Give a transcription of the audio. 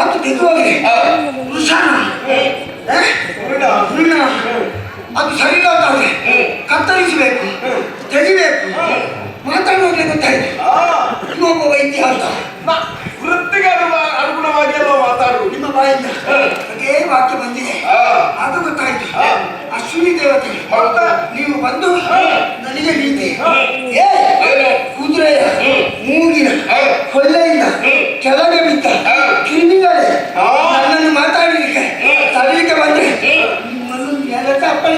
ಇದು ಮಾತು ಬಿದ್ದುವಾಗಿದೆ ಹಾ. ವೃಷಾನ ಹುರುಣ. ಹುಣ್ಣ ಅದು ಸರಿ ಇಲ್ಲಾದ್ರೆ ಕತ್ತರಿಸಬೇಕು. ತೆಗಿಬೇಕು. ಮಾತಾಡುವಾಗಲೇ ಗೊತ್ತಾಯ್ತು. ಇನ್ನೊಬ್ಬ ವೈದ್ಯ ಅಂತ. ವೃತ್ತಿಗೆ ಅನುಗುಣವಾಗಿ ಅಲ್ವಾ ಮಾತಾಡು ನಿಮ್ಮ ಬಾಯಿಂದ ಅದೇ ವಾಕ್ಯ ಬಂದಿದೆ. ಅದು ಗೊತ್ತಾಯ್ತು. ಅಶ್ವಿನಿ ದೇವತೆ. ನೀವು ಬಂದು ನನಗೆ ನೀತಿ. ಏ